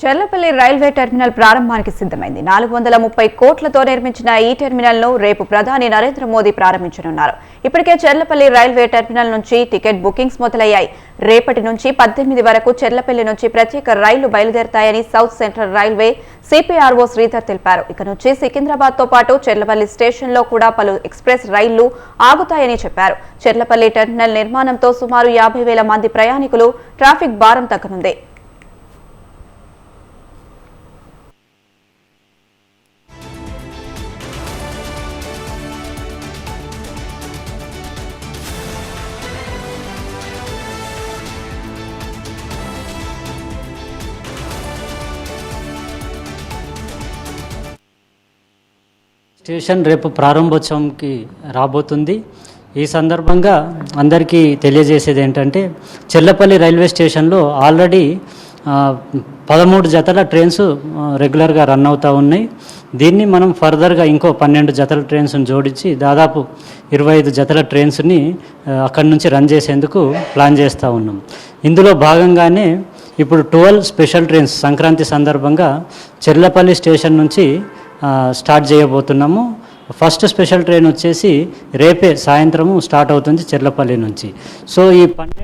Cherlapally railway terminal ప్రారంభానికి సిద్ధమైంది. నాలుగు వందల ముప్పై కోట్లతో నిర్మించిన ఈ టెర్మినల్ను రేపు ప్రధాని నరేంద్ర మోదీ ప్రారంభించనున్నారు. ఇప్పటికే చెర్లపల్లి రైల్వే టెర్మినల్ నుంచి టికెట్ బుకింగ్స్ మొదలయ్యాయి. రేపటి నుంచి పద్దెనిమిది వరకు చెర్లపల్లి నుంచి ప్రత్యేక రైళ్ళు బయలుదేరతాయని south central railway CPRO Sridhar తెలిపారు. ఇక నుంచి సికింద్రాబాద్తో పాటు చెర్లపల్లి స్టేషన్లో కూడా పలు ఎక్స్ప్రెస్ రైళ్ళు ఆగుతాయని చెప్పారు. చెర్లపల్లి టెర్మినల్ నిర్మాణంతో సుమారు యాభై వేల మంది ప్రయాణికులు ట్రాఫిక్ భారం తగ్గనుంది. స్టేషన్ రేపు ప్రారంభోత్సవంకి రాబోతుంది. ఈ సందర్భంగా అందరికీ తెలియజేసేది ఏంటంటే చెల్లపల్లి రైల్వే స్టేషన్లో ఆల్రెడీ పదమూడు జతల ట్రైన్స్ రెగ్యులర్గా రన్ అవుతూ ఉన్నాయి. దీన్ని మనం ఫర్దర్గా ఇంకో పన్నెండు జతల ట్రైన్స్ని జోడించి దాదాపు ఇరవై ఐదు జతల ట్రైన్స్ని అక్కడి నుంచి రన్ చేసేందుకు ప్లాన్ చేస్తూ ఉన్నాం. ఇందులో భాగంగానే ఇప్పుడు ట్వెల్వ్ స్పెషల్ ట్రైన్స్ సంక్రాంతి సందర్భంగా చెర్లపల్లి స్టేషన్ నుంచి స్టార్ట్ చేయబోతున్నాము. ఫస్ట్ స్పెషల్ ట్రైన్ వచ్చేసి రేపే సాయంత్రము స్టార్ట్ అవుతుంది చెర్లపల్లి నుంచి. సో ఈ పన్నెండు